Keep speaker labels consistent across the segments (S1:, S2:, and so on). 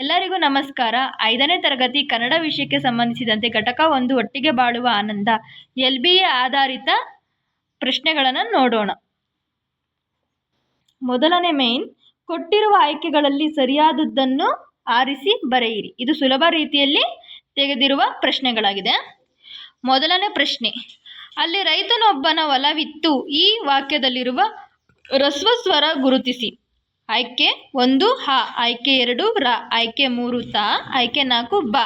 S1: ಎಲ್ಲರಿಗೂ ನಮಸ್ಕಾರ. ಐದನೇ ತರಗತಿ ಕನ್ನಡ ವಿಷಯಕ್ಕೆ ಸಂಬಂಧಿಸಿದಂತೆ ಘಟಕ ಒಂದು ಒಟ್ಟಿಗೆ ಬಾಳುವ ಆನಂದ. ಎಲ್ ಬಿ ಎ ಆಧಾರಿತ ಪ್ರಶ್ನೆಗಳನ್ನು ನೋಡೋಣ. ಮೊದಲನೇ ಮೇನ್, ಕೊಟ್ಟಿರುವ ಆಯ್ಕೆಗಳಲ್ಲಿ ಸರಿಯಾದದ್ದನ್ನು ಆರಿಸಿ ಬರೆಯಿರಿ. ಇದು ಸುಲಭ ರೀತಿಯಲ್ಲಿ ತೆಗೆದಿರುವ ಪ್ರಶ್ನೆಗಳಾಗಿದೆ. ಮೊದಲನೇ ಪ್ರಶ್ನೆ, ಅಲ್ಲಿ ರೈತನೊಬ್ಬನ ಒಲವಿತ್ತು. ಈ ವಾಕ್ಯದಲ್ಲಿರುವ ಹ್ರಸ್ವ ಸ್ವರ ಗುರುತಿಸಿ. ಆಯ್ಕೆ ಒಂದು, ಹ. ಆಯ್ಕೆ ಎರಡು, ರ. ಆಯ್ಕೆ ಮೂರು, ತ. ಆಯ್ಕೆ ನಾಲ್ಕು, ಬ.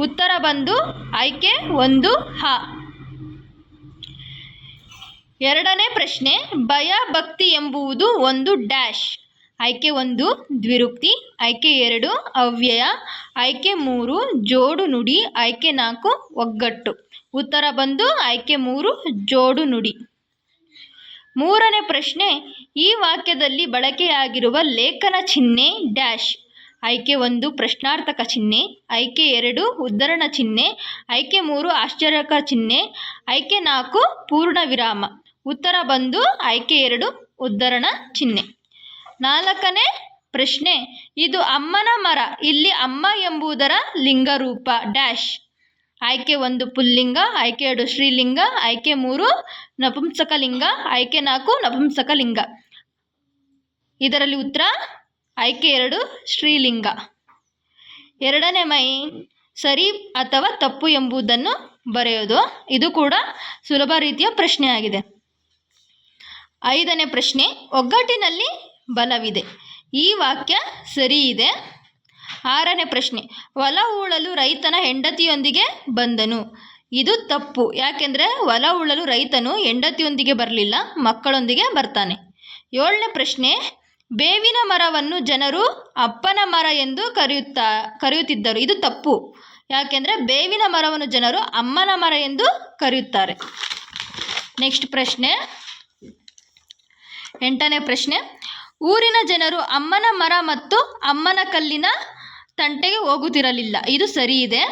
S1: ಉತ್ತರ ಬಂದು, ಆಯ್ಕೆ ಒಂದು, ಹ. ಎರಡನೇ ಪ್ರಶ್ನೆ, ಭಯ ಭಕ್ತಿ ಎಂಬುವುದು ಒಂದು ಡ್ಯಾಶ್. ಆಯ್ಕೆ ಒಂದು, ದ್ವಿರುಕ್ತಿ. ಆಯ್ಕೆ ಎರಡು, ಅವ್ಯಯ. ಆಯ್ಕೆ ಮೂರು, ಜೋಡು ನುಡಿ. ಆಯ್ಕೆ ನಾಲ್ಕು, ಒಗ್ಗಟ್ಟು. ಉತ್ತರ ಬಂದು, ಆಯ್ಕೆ ಮೂರು, ಜೋಡು ನುಡಿ. ಮೂರನೇ ಪ್ರಶ್ನೆ, ಈ ವಾಕ್ಯದಲ್ಲಿ ಬಳಕೆಯಾಗಿರುವ ಲೇಖನ ಚಿಹ್ನೆ ಡ್ಯಾಶ್. ಆಯ್ಕೆ ಒಂದು, ಪ್ರಶ್ನಾರ್ಥಕ ಚಿಹ್ನೆ. ಆಯ್ಕೆ ಎರಡು, ಉದ್ಧರಣ ಚಿಹ್ನೆ. ಆಯ್ಕೆ ಮೂರು, ಆಶ್ಚರ್ಯಕ ಚಿಹ್ನೆ. ಆಯ್ಕೆ ನಾಲ್ಕು, ಪೂರ್ಣ ವಿರಾಮ. ಉತ್ತರ ಬಂದು, ಆಯ್ಕೆ ಎರಡು, ಉದ್ಧರಣ ಚಿಹ್ನೆ. ನಾಲ್ಕನೇ ಪ್ರಶ್ನೆ, ಇದು ಅಮ್ಮನ ಮರ, ಇಲ್ಲಿ ಅಮ್ಮ ಎಂಬುದರ ಲಿಂಗರೂಪ, ಡ್ಯಾಶ್. ಆಯ್ಕೆ ಒಂದು ಪುಲ್ಲಿಂಗ, ಆಯ್ಕೆ ಎರಡು ಶ್ರೀಲಿಂಗ ಆಯ್ಕೆ ಮೂರು ನಪುಂಸಕಲಿಂಗ, ಆಯ್ಕೆ ನಾಲ್ಕು ನಪುಂಸಕಲಿಂಗ. ಇದರಲ್ಲಿ ಉತ್ತರ, ಆಯ್ಕೆ ಎರಡು ಶ್ರೀಲಿಂಗ ಎರಡನೇ ಮೈ ಸರಿ ಅಥವಾ ತಪ್ಪು ಎಂಬುದನ್ನು ಬರೆಯೋದು. ಇದು ಕೂಡ ಸುಲಭ ರೀತಿಯ ಪ್ರಶ್ನೆಯಾಗಿದೆ. ಐದನೇ ಪ್ರಶ್ನೆ, ಒಗ್ಗಟ್ಟಿನಲ್ಲಿ ಬಲವಿದೆ. ಈ ವಾಕ್ಯ ಸರಿ ಇದೆ. ಆರನೇ ಪ್ರಶ್ನೆ, ಹೊಲ ಉಳಲು ರೈತನ ಹೆಂಡತಿಯೊಂದಿಗೆ ಬಂದನು. ಇದು ತಪ್ಪು. ಯಾಕೆಂದರೆ ಹೊಲ ಉಳಲು ರೈತನು ಹೆಂಡತಿಯೊಂದಿಗೆ ಬರಲಿಲ್ಲ, ಮಕ್ಕಳೊಂದಿಗೆ ಬರ್ತಾನೆ. ಏಳನೇ ಪ್ರಶ್ನೆ, ಬೇವಿನ ಮರವನ್ನು ಜನರು ಅಪ್ಪನ ಮರ ಎಂದು ಕರೆಯುತ್ತಾ, ಕರೆಯುತ್ತಿದ್ದರು. ಇದು ತಪ್ಪು. ಯಾಕೆಂದರೆ ಬೇವಿನ ಮರವನ್ನು ಜನರು ಅಮ್ಮನ ಮರ ಎಂದು ಕರೆಯುತ್ತಾರೆ. ನೆಕ್ಸ್ಟ್ ಪ್ರಶ್ನೆ, ಎಂಟನೇ ಪ್ರಶ್ನೆ, ಊರಿನ ಜನರು ಅಮ್ಮನ ಮರ ಮತ್ತು ಅಮ್ಮನ ಕಲ್ಲಿನ ತಂಟೆಗೆ ಹೋಗುತ್ತಿರಲಿಲ್ಲ. ಇದು ಸರಿ ಇದೆ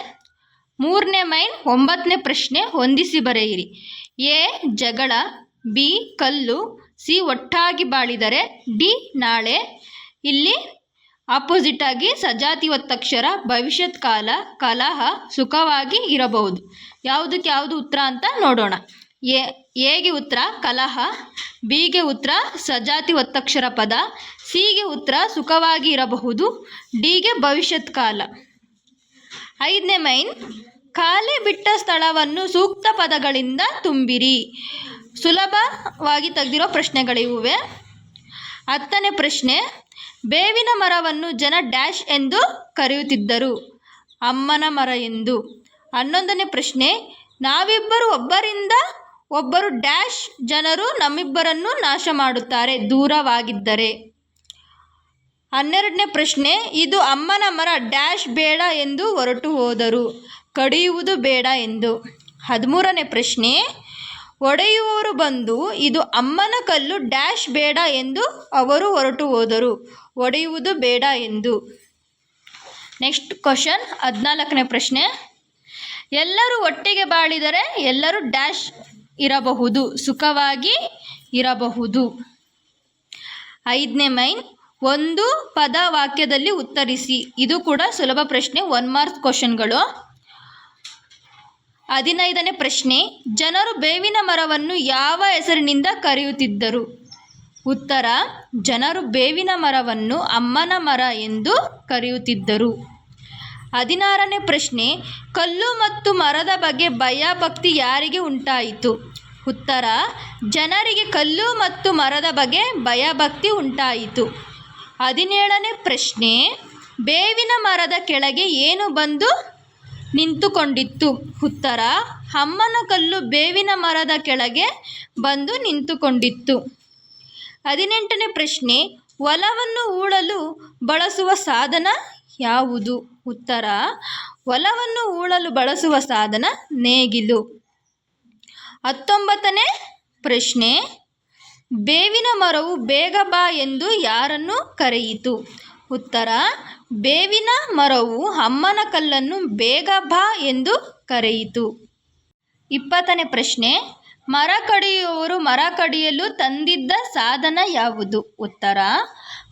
S1: ಮೂರನೇ ಮೈನ್, ಒಂಬತ್ತನೇ ಪ್ರಶ್ನೆ ಹೊಂದಿಸಿ ಬರೆಯಿರಿ. ಎ, ಜಗಳ, ಬಿ, ಕಲ್ಲು, ಸಿ, ಒಟ್ಟಾಗಿ ಬಾಳಿದರೆ, ಡಿ, ನಾಳೆ. ಇಲ್ಲಿ ಆಪೋಸಿಟ್ ಆಗಿ ಸಜಾತಿ ಒತ್ತಕ್ಷರ, ಭವಿಷ್ಯತ್ ಕಾಲ, ಕಲಹ ಸುಖವಾಗಿ ಇರಬಹುದು. ಯಾವುದಕ್ಕೆ ಯಾವುದು ಉತ್ತರ ಅಂತ ನೋಡೋಣ. ಎ, ಎಗೆ ಉತ್ತರ ಕಲಹ, ಬಿಗೆ ಉತ್ತರ ಸಜಾತಿ ಒತ್ತಕ್ಷರ ಪದ, ಸಿಗೆ ಉತ್ತರ ಸುಖವಾಗಿ ಇರಬಹುದು, ಡಿಗೆ ಭವಿಷ್ಯತ್ ಕಾಲ. ಐದನೇ ಮೈನ್, ಖಾಲಿ ಬಿಟ್ಟ ಸ್ಥಳವನ್ನು ಸೂಕ್ತ ಪದಗಳಿಂದ ತುಂಬಿರಿ. ಸುಲಭವಾಗಿ ತೆಗೆದಿರೋ ಪ್ರಶ್ನೆಗಳಿವೆ ಹತ್ತನೇ ಪ್ರಶ್ನೆ, ಬೇವಿನ ಮರವನ್ನು ಜನ ಡ್ಯಾಶ್ ಎಂದು ಕರೆಯುತ್ತಿದ್ದರು. ಅಮ್ಮನ ಮರ ಎಂದು. ಹನ್ನೊಂದನೇ ಪ್ರಶ್ನೆ, ನಾವಿಬ್ಬರು ಒಬ್ಬರಿಂದ ಒಬ್ಬರು ಡ್ಯಾಶ್ ಜನರು ನಮ್ಮಿಬ್ಬರನ್ನು ನಾಶ ಮಾಡುತ್ತಾರೆ, ದೂರವಾಗಿದ್ದರೆ. ಹನ್ನೆರಡನೇ ಪ್ರಶ್ನೆ, ಇದು ಅಮ್ಮನ ಮರ, ಡ್ಯಾಶ್ ಬೇಡ ಎಂದು ಹೊರಟು ಹೋದರು. ಕಡಿಯುವುದು ಬೇಡ ಎಂದು. ಹದಿಮೂರನೇ ಪ್ರಶ್ನೆ, ಒಡೆಯುವವರು ಬಂದು, ಇದು ಅಮ್ಮನ ಕಲ್ಲು, ಡ್ಯಾಶ್ ಬೇಡ ಎಂದು ಅವರು ಹೊರಟು ಹೋದರು. ಒಡೆಯುವುದು ಬೇಡ ಎಂದು. ನೆಕ್ಸ್ಟ್ ಕ್ವಶನ್, ಹದಿನಾಲ್ಕನೇ ಪ್ರಶ್ನೆ, ಎಲ್ಲರೂ ಒಟ್ಟಿಗೆ ಬಾಳಿದರೆ ಎಲ್ಲರೂ ಡ್ಯಾಶ್ ಇರಬಹುದು, ಸುಖವಾಗಿ ಇರಬಹುದು. ಐದನೇ ಮೈನ್, ಒಂದು ಪದ ವಾಕ್ಯದಲ್ಲಿ ಉತ್ತರಿಸಿ. ಇದು ಕೂಡ ಸುಲಭ ಪ್ರಶ್ನೆ ಒನ್ ಮಾರ್ಕ್ಸ್ ಕ್ವಶನ್ಗಳು ಹದಿನೈದನೇ ಪ್ರಶ್ನೆ, ಜನರು ಬೇವಿನ ಮರವನ್ನು ಯಾವ ಹೆಸರಿನಿಂದ ಕರೆಯುತ್ತಿದ್ದರು? ಉತ್ತರ, ಜನರು ಬೇವಿನ ಮರವನ್ನು ಅಮ್ಮನ ಮರ ಎಂದು ಕರೆಯುತ್ತಿದ್ದರು. ಹದಿನಾರನೇ ಪ್ರಶ್ನೆ, ಕಲ್ಲು ಮತ್ತು ಮರದ ಬಗ್ಗೆ ಭಯ ಭಕ್ತಿ ಯಾರಿಗೆ ಉಂಟಾಯಿತು? ಉತ್ತರ, ಜನರಿಗೆ ಕಲ್ಲು ಮತ್ತು ಮರದ ಬಗ್ಗೆ ಭಯಭಕ್ತಿ ಉಂಟಾಯಿತು. ಹದಿನೇಳನೇ ಪ್ರಶ್ನೆ, ಬೇವಿನ ಮರದ ಕೆಳಗೆ ಏನು ಬಂದು ನಿಂತುಕೊಂಡಿತ್ತು? ಉತ್ತರ ಅಮ್ಮನ ಕಲ್ಲು ಬೇವಿನ ಮರದ ಕೆಳಗೆ ಬಂದು ನಿಂತುಕೊಂಡಿತ್ತು. ಹದಿನೆಂಟನೇ ಪ್ರಶ್ನೆ ಹೊಲವನ್ನು ಹೂಳಲು ಬಳಸುವ ಸಾಧನ ಯಾವುದು? ಉತ್ತರ, ಹೊಲವನ್ನು ಹೂಳಲು ಬಳಸುವ ಸಾಧನ ನೇಗಿಲು. ಹತ್ತೊಂಬತ್ತನೇ ಪ್ರಶ್ನೆ, ಬೇವಿನ ಮರವು ಬೇಗ ಬಾ ಎಂದು ಯಾರನ್ನು ಕರೆಯಿತು? ಉತ್ತರ, ಬೇವಿನ ಮರವು ಅಮ್ಮನ ಕಲ್ಲನ್ನು ಬೇಗ ಬಾ ಎಂದು ಕರೆಯಿತು. ಇಪ್ಪತ್ತನೇ ಪ್ರಶ್ನೆ, ಮರ ಕಡಿಯುವವರು ಮರ ಕಡಿಯಲು ತಂದಿದ್ದ ಸಾಧನ ಯಾವುದು? ಉತ್ತರ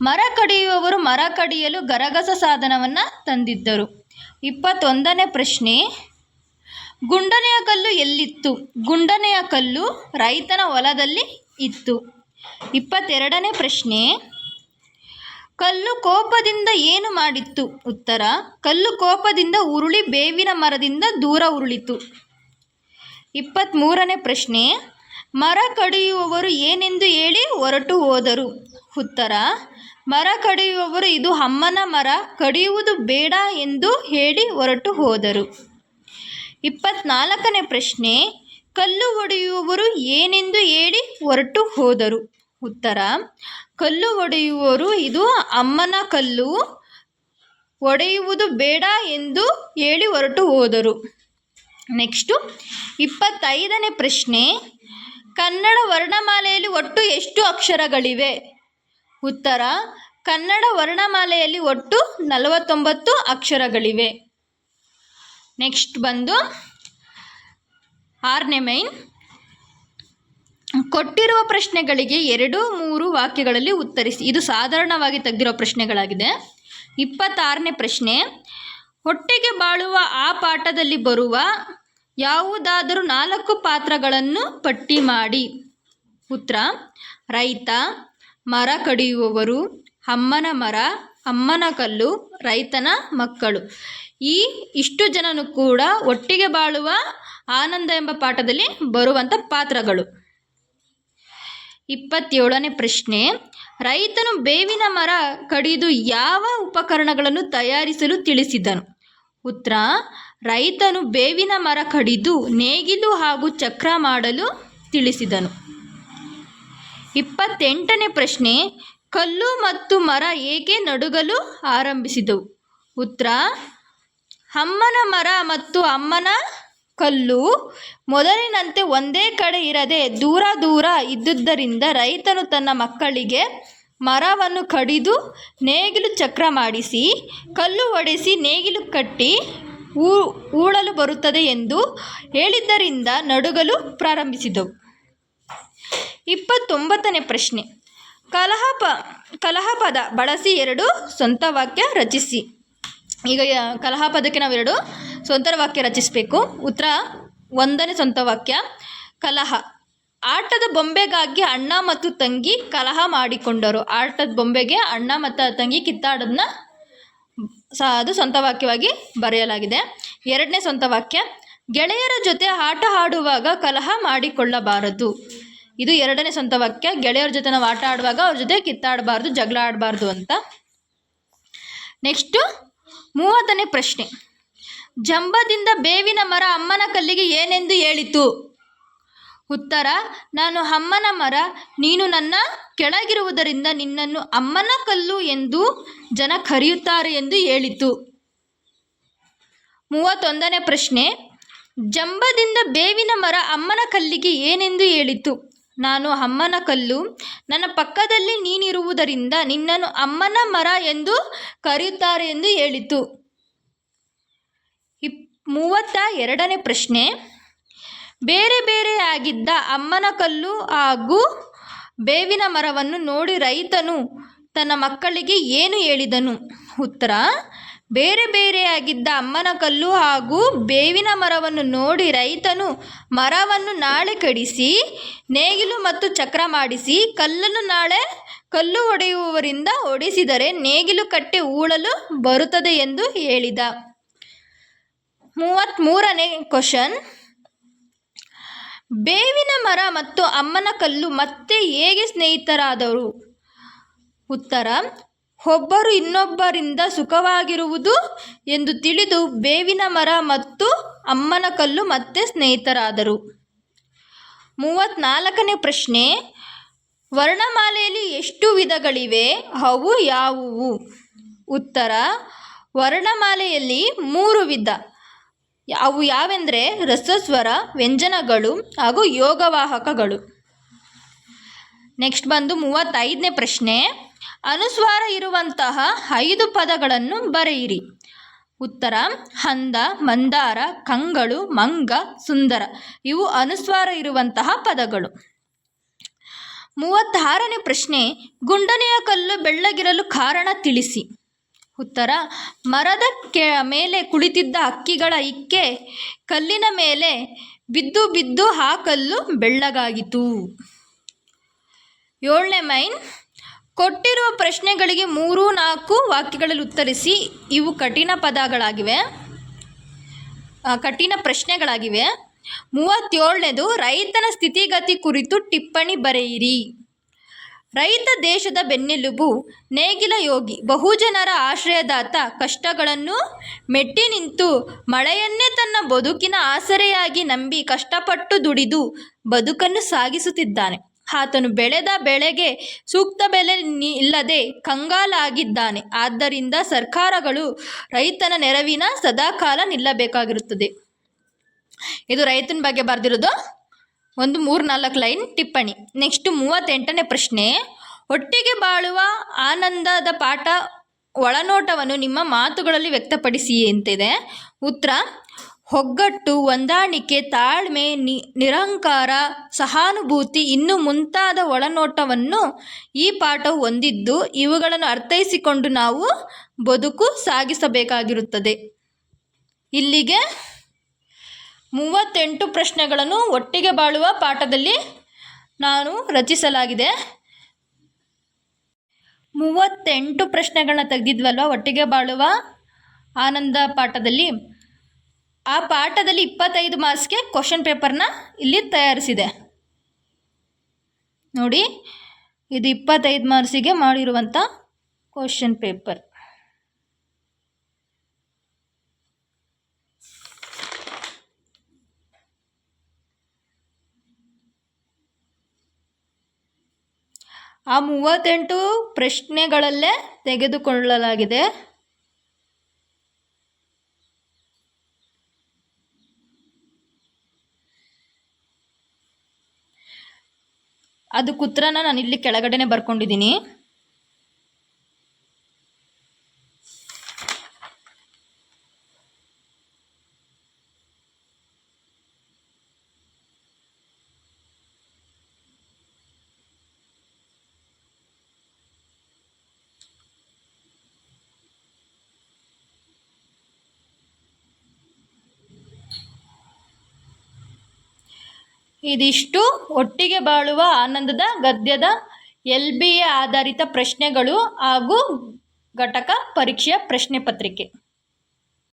S1: ಮರ ಕಡಿಯುವವರು ಮರ ಕಡಿಯಲು ಗರಗಸ ಸಾಧನವನ್ನು ತಂದಿದ್ದರು. ಇಪ್ಪತ್ತೊಂದನೇ ಪ್ರಶ್ನೆ. ಗುಂಡನೆಯ ಕಲ್ಲು ಎಲ್ಲಿತ್ತು? ಗುಂಡನೆಯ ಕಲ್ಲು ರೈತನ ಹೊಲದಲ್ಲಿ ಇತ್ತು. ಇಪ್ಪತ್ತೆರಡನೇ ಪ್ರಶ್ನೆ. ಕಲ್ಲು ಕೋಪದಿಂದ ಏನು ಮಾಡಿತ್ತು? ಉತ್ತರ, ಕಲ್ಲು ಕೋಪದಿಂದ ಉರುಳಿ ಬೇವಿನ ಮರದಿಂದ ದೂರ ಉರುಳಿತು. ಇಪ್ಪತ್ತ್ಮೂರನೇ ಪ್ರಶ್ನೆ. ಮರ ಕಡಿಯುವವರು ಏನೆಂದು ಹೇಳಿ ಹೊರಟು ಹೋದರು. ಉತ್ತರ ಮರ ಕಡಿಯುವವರು ಇದು ಅಮ್ಮನ ಮರ, ಕಡಿಯುವುದು ಬೇಡ ಎಂದು ಹೇಳಿ ಹೊರಟು ಹೋದರು. ಇಪ್ಪತ್ನಾಲ್ಕನೇ ಪ್ರಶ್ನೆ, ಕಲ್ಲು ಒಡೆಯುವವರು ಏನೆಂದು ಹೇಳಿ ಹೊರಟು ಹೋದರು. ಉತ್ತರ, ಕಲ್ಲು ಒಡೆಯುವವರು ಇದು ಅಮ್ಮನ ಕಲ್ಲು, ಒಡೆಯುವುದು ಬೇಡ ಎಂದು ಹೇಳಿ ಹೊರಟು ಹೋದರು. ನೆಕ್ಸ್ಟು, ಇಪ್ಪತ್ತೈದನೇ ಪ್ರಶ್ನೆ, ಕನ್ನಡ ವರ್ಣಮಾಲೆಯಲ್ಲಿ ಒಟ್ಟು ಎಷ್ಟು ಅಕ್ಷರಗಳಿವೆ? ಉತ್ತರ, ಕನ್ನಡ ವರ್ಣಮಾಲೆಯಲ್ಲಿ ಒಟ್ಟು ನಲವತ್ತೊಂಬತ್ತು ಅಕ್ಷರಗಳಿವೆ. ನೆಕ್ಸ್ಟ್ ಬಂದು, ಆರನೇ ಮೈನ್. ಕೊಟ್ಟಿರುವ ಪ್ರಶ್ನೆಗಳಿಗೆ ಎರಡು, ಮೂರು ವಾಕ್ಯಗಳಲ್ಲಿ ಉತ್ತರಿಸಿ. ಇದು ಸಾಧಾರಣವಾಗಿ ತೆಗೆದಿರೋ ಪ್ರಶ್ನೆಗಳಾಗಿದೆ. ಇಪ್ಪತ್ತಾರನೇ ಪ್ರಶ್ನೆ, ಹೊಟ್ಟೆಗೆ ಬಾಳುವ ಆ ಪಾಠದಲ್ಲಿ ಬರುವ ಯಾವುದಾದರೂ ನಾಲ್ಕು ಪಾತ್ರಗಳನ್ನು ಪಟ್ಟಿ ಮಾಡಿ. ಉತ್ತರ, ರೈತ ಮರ ಕಡಿಯುವವರು ಅಮ್ಮನ ಮರ, ಅಮ್ಮನ ಕಲ್ಲು, ರೈತನ ಮಕ್ಕಳು. ಈ ಇಷ್ಟು ಜನನು ಕೂಡ ಒಟ್ಟಿಗೆ ಬಾಳುವ ಆನಂದ ಎಂಬ ಪಾಠದಲ್ಲಿ ಬರುವಂಥ ಪಾತ್ರಗಳು. ಇಪ್ಪತ್ತೇಳನೇ ಪ್ರಶ್ನೆ. ರೈತನು ಬೇವಿನ ಮರ ಕಡಿದು ಯಾವ ಉಪಕರಣಗಳನ್ನು ತಯಾರಿಸಲು ತಿಳಿಸಿದನು? ಉತ್ತರ. ರೈತನು ಬೇವಿನ ಮರ ಕಡಿದು ನೇಗಿಲು ಹಾಗೂ ಚಕ್ರ ಮಾಡಲು ತಿಳಿಸಿದನು. ಇಪ್ಪತ್ತೆಂಟನೇ ಪ್ರಶ್ನೆ, ಕಲ್ಲು ಮತ್ತು ಮರ ಏಕೆ ನಡುಗಲು ಆರಂಭಿಸಿದವು? ಉತ್ತರ, ಅಮ್ಮನ ಮರ ಮತ್ತು ಅಮ್ಮನ ಕಲ್ಲು ಮೊದಲಿನಂತೆ ಒಂದೇ ಕಡೆ ಇರದೆ ದೂರ ದೂರ ಇದ್ದುದರಿಂದ ರೈತನು ತನ್ನ ಮಕ್ಕಳಿಗೆ ಮರವನ್ನು ಕಡಿದು ನೇಗಿಲು ಚಕ್ರ ಮಾಡಿಸಿ, ಕಲ್ಲು ಒಡೆಸಿ ನೇಗಿಲು ಕಟ್ಟಿ ಊ, ಊಳಲು ಬರುತ್ತದೆ ಎಂದು ಹೇಳಿದ್ದರಿಂದ ನಡುಗಲು ಪ್ರಾರಂಭಿಸಿದವು. ಇಪ್ಪತ್ತೊಂಬತ್ತನೇ ಪ್ರಶ್ನೆ. ಕಲಹ ಪ ಕಲಹ ಪದ ಬಳಸಿ ಎರಡು ಸ್ವಂತ ವಾಕ್ಯ ರಚಿಸಿ. ಈಗ ಕಲಹ ಪದಕ್ಕೆ ನಾವು ಎರಡು ಸ್ವಂತ ವಾಕ್ಯ ರಚಿಸಬೇಕು. ಉತ್ತರ, ಒಂದನೇ ಸ್ವಂತ ವಾಕ್ಯ, ಕಲಹ. ಆಟದ ಬೊಂಬೆಗಾಗಿ ಅಣ್ಣ ಮತ್ತು ತಂಗಿ ಕಲಹ ಮಾಡಿಕೊಂಡರು. ಆಟದ ಬೊಂಬೆಗೆ ಅಣ್ಣ ಮತ್ತು ತಂಗಿ ಕಿತ್ತಾಡೋದನ್ನ ಸಹ ಅದು ಸ್ವಂತ ವಾಕ್ಯವಾಗಿ ಬರೆಯಲಾಗಿದೆ. ಎರಡನೇ ಸ್ವಂತ ವಾಕ್ಯ, ಗೆಳೆಯರ ಜೊತೆ ಆಟ ಆಡುವಾಗ ಕಲಹ ಮಾಡಿಕೊಳ್ಳಬಾರದು. ಇದು ಎರಡನೇ ಸ್ವಂತ ವಾಕ್ಯ. ಗೆಳೆಯರ ಜೊತೆ ನಾವು ಆಟ ಆಡುವಾಗ ಅವ್ರ ಜೊತೆ ಕಿತ್ತಾಡಬಾರ್ದು, ಜಗಳ ಆಡಬಾರ್ದು ಅಂತ. ನೆಕ್ಸ್ಟು ಮೂವತ್ತನೇ ಪ್ರಶ್ನೆ. ಜಂಬದಿಂದ ಬೇವಿನ ಮರ ಅಮ್ಮನ ಕಲ್ಲಿಗೆ ಏನೆಂದು ಹೇಳಿತು? ಉತ್ತರ, ನಾನು ಅಮ್ಮನ ಮರ, ನೀನು ನನ್ನ ಕೆಳಗಿರುವುದರಿಂದ ನಿನ್ನನ್ನು ಅಮ್ಮನ ಕಲ್ಲು ಎಂದು ಜನ ಕರೆಯುತ್ತಾರೆ ಎಂದು ಹೇಳಿತು. ಮೂವತ್ತೊಂದನೇ ಪ್ರಶ್ನೆ. ಜಂಬದಿಂದ ಬೇವಿನ ಮರ ಅಮ್ಮನ ಕಲ್ಲಿಗೆ ಏನೆಂದು ಹೇಳಿತು? ನಾನು ಅಮ್ಮನ ಕಲ್ಲು, ನನ್ನ ಪಕ್ಕದಲ್ಲಿ ನೀನಿರುವುದರಿಂದ ನಿನ್ನನ್ನು ಅಮ್ಮನ ಮರ ಎಂದು ಕರೆಯುತ್ತಾರೆ ಎಂದು ಹೇಳಿತು. ಇಪ್, ಮೂವತ್ತ ಎರಡನೇ ಪ್ರಶ್ನೆ. ಬೇರೆ ಬೇರೆಯಾಗಿದ್ದ ಅಮ್ಮನ ಕಲ್ಲು ಹಾಗೂ ಬೇವಿನ ಮರವನ್ನು ನೋಡಿ ರೈತನು ತನ್ನ ಮಕ್ಕಳಿಗೆ ಏನು ಹೇಳಿದನು? ಉತ್ತರ ಬೇರೆ ಬೇರೆಯಾಗಿದ್ದ ಅಮ್ಮನ ಕಲ್ಲು ಹಾಗೂ ಬೇವಿನ ಮರವನ್ನು ನೋಡಿ ರೈತನು ಮರವನ್ನು ನಾಳೆ ಕಡಿಸಿ, ನೇಗಿಲು ಮತ್ತು ಚಕ್ರ ಮಾಡಿಸಿ, ಕಲ್ಲನ್ನು ನಾಳೆ ಕಲ್ಲು ಹೊಡೆಯುವವರಿಂದ ಹೊಡೆಸಿದರೆ ನೇಗಿಲು ಕಟ್ಟೆ ಊಳಲು ಬರುತ್ತದೆ ಎಂದು ಹೇಳಿದ. ಮೂವತ್ತ್ಮೂರನೇ ಕ್ವಶನ್. ಬೇವಿನ ಮರ ಮತ್ತು ಅಮ್ಮನ ಕಲ್ಲು ಮತ್ತೆ ಹೇಗೆ ಸ್ನೇಹಿತರಾದರು? ಉತ್ತರ ಒಬ್ಬರು ಇನ್ನೊಬ್ಬರಿಂದ ಸುಖವಾಗಿರುವುದು ಎಂದು ತಿಳಿದು ಬೇವಿನ ಮರ ಮತ್ತು ಅಮ್ಮನ ಕಲ್ಲು ಮತ್ತೆ ಸ್ನೇಹಿತರಾದರು. ಮೂವತ್ತ್ನಾಲ್ಕನೇ ಪ್ರಶ್ನೆ, ವರ್ಣಮಾಲೆಯಲ್ಲಿ ಎಷ್ಟು ವಿಧಗಳಿವೆ? ಅವು ಯಾವುವು? ಉತ್ತರ, ವರ್ಣಮಾಲೆಯಲ್ಲಿ ಮೂರು ವಿಧ. ಅವು ಯಾವೆಂದರೆ ರಸಸ್ವರ, ವ್ಯಂಜನಗಳು ಹಾಗೂ ಯೋಗವಾಹಕಗಳು. ನೆಕ್ಸ್ಟ್ ಬಂದು ಮೂವತ್ತೈದನೇ ಪ್ರಶ್ನೆ ಅನುಸ್ವಾರ ಇರುವಂತಹ ಐದು ಪದಗಳನ್ನು ಬರೆಯಿರಿ. ಉತ್ತರ, ಹಂದ, ಮಂದಾರ, ಕಂಗಳು, ಮಂಗ, ಸುಂದರ. ಇವು ಅನುಸ್ವಾರ ಇರುವಂತಹ ಪದಗಳು. ಮೂವತ್ತಾರನೇ ಪ್ರಶ್ನೆ, ಗುಂಡನೆಯ ಕಲ್ಲು ಬೆಳ್ಳಗಿರಲು ಕಾರಣ ತಿಳಿಸಿ. ಉತ್ತರ, ಮರದ ಕೆ, ಮೇಲೆ ಕುಳಿತಿದ್ದ ಅಕ್ಕಿಗಳ ಇಕ್ಕೆ ಕಲ್ಲಿನ ಮೇಲೆ ಬಿದ್ದು ಬಿದ್ದು ಆ ಕಲ್ಲು ಬೆಳ್ಳಗಾಗಿತು ಏಳನೇ ಮೈನ್ ಕೊಟ್ಟಿರುವ ಪ್ರಶ್ನೆಗಳಿಗೆ ಮೂರು ನಾಲ್ಕು ವಾಕ್ಯಗಳಲ್ಲಿ ಉತ್ತರಿಸಿ. ಇವು ಕಠಿಣ ಪದಗಳಾಗಿವೆ. ಕಠಿಣ ಪ್ರಶ್ನೆಗಳಾಗಿವೆ. ಮೂವತ್ತೇಳನೇದು, ರೈತನ ಸ್ಥಿತಿಗತಿ ಕುರಿತು ಟಿಪ್ಪಣಿ ಬರೆಯಿರಿ. ರೈತ ದೇಶದ ಬೆನ್ನೆಲುಬು, ನೇಗಿಲ ಯೋಗಿ, ಬಹುಜನರ ಆಶ್ರಯದಾತ, ಕಷ್ಟಗಳನ್ನು ಮೆಟ್ಟಿ ನಿಂತು, ಮಳೆಯನ್ನೇ ತನ್ನ ಬದುಕಿನ ಆಸರೆಯಾಗಿ ನಂಬಿ ಕಷ್ಟಪಟ್ಟು ದುಡಿದು ಬದುಕನ್ನು ಸಾಗಿಸುತ್ತಿದ್ದಾನೆ. ಆತನು ಬೆಳೆದ ಬೆಳೆಗೆ ಸೂಕ್ತ ಬೆಲೆ ಇಲ್ಲದೆ ಕಂಗಾಲಾಗಿದ್ದಾನೆ. ಆದ್ದರಿಂದ ಸರ್ಕಾರಗಳು ರೈತನ ನೆರವಿನ ಸದಾಕಾಲ ನಿಲ್ಲಬೇಕಾಗಿರುತ್ತದೆ. ಇದು ರೈತನ ಬಗ್ಗೆ ಬರೆದಿರೋದು. ಒಂದು ಮೂರು ನಾಲ್ಕು ಲೈನ್ ಟಿಪ್ಪಣಿ. ನೆಕ್ಸ್ಟ್ ಮೂವತ್ತೆಂಟನೇ ಪ್ರಶ್ನೆ. ಒಟ್ಟಿಗೆ ಬಾಳುವ ಆನಂದದ ಪಾಠ ಒಳನೋಟವನ್ನು ನಿಮ್ಮ ಮಾತುಗಳಲ್ಲಿ ವ್ಯಕ್ತಪಡಿಸಿ ಅಂತಿದೆ ಉತ್ತರ ಒಗ್ಗಟ್ಟು ಹೊಂದಾಣಿಕೆ ತಾಳ್ಮೆ ನಿ ನಿರಹಂಕಾರ ಸಹಾನುಭೂತಿ ಇನ್ನು ಮುಂತಾದ ಒಳನೋಟವನ್ನು ಈ ಪಾಠವು ಹೊಂದಿದ್ದು ಇವುಗಳನ್ನು ಅರ್ಥೈಸಿಕೊಂಡು ನಾವು ಬದುಕು ಸಾಗಿಸಬೇಕಾಗಿರುತ್ತದೆ. ಇಲ್ಲಿಗೆ ಮೂವತ್ತೆಂಟು ಪ್ರಶ್ನೆಗಳನ್ನು ಒಟ್ಟಿಗೆ ಬಾಳುವ ಪಾಠದಲ್ಲಿ ನಾನು ರಚಿಸಲಾಗಿದೆ. ಮೂವತ್ತೆಂಟು ಪ್ರಶ್ನೆಗಳನ್ನ ತೆಗೆದಿದ್ವಲ್ವ? ಒಟ್ಟಿಗೆ ಬಾಳುವ ಆನಂದ ಪಾಠದಲ್ಲಿ. ಆ ಪಾಠದಲ್ಲಿ ಇಪ್ಪತ್ತೈದು ಮಾರ್ಕ್ಸ್ಗೆ ಕ್ವಶನ್ ಪೇಪರ್ನ ಇಲ್ಲಿ ತಯಾರಿಸಿದೆ. ನೋಡಿ, ಇದು ಇಪ್ಪತ್ತೈದು ಮಾರ್ಕ್ಸಿಗೆ ಮಾಡಿರುವಂಥ ಕ್ವಶನ್ ಪೇಪರ್ ಆ ಮೂವತ್ತೆಂಟು ಪ್ರಶ್ನೆಗಳಲ್ಲೇ ತೆಗೆದುಕೊಳ್ಳಲಾಗಿದೆ. ಅದಕ್ಕೆ ಕುತ್ರನ ನಾನು ಇಲ್ಲಿ ಕೆಳಗಡೆನೆ ಬರ್ಕೊಂಡಿದ್ದೀನಿ. ಇದಿಷ್ಟು ಒಟ್ಟಿಗೆ ಬಾಳುವ ಆನಂದದ, ಗದ್ಯದ, ಎಲ್ ಬಿ ಎ ಆಧಾರಿತ ಪ್ರಶ್ನೆಗಳು ಹಾಗೂ ಘಟಕ ಪರೀಕ್ಷೆಯ ಪ್ರಶ್ನೆ ಪತ್ರಿಕೆ.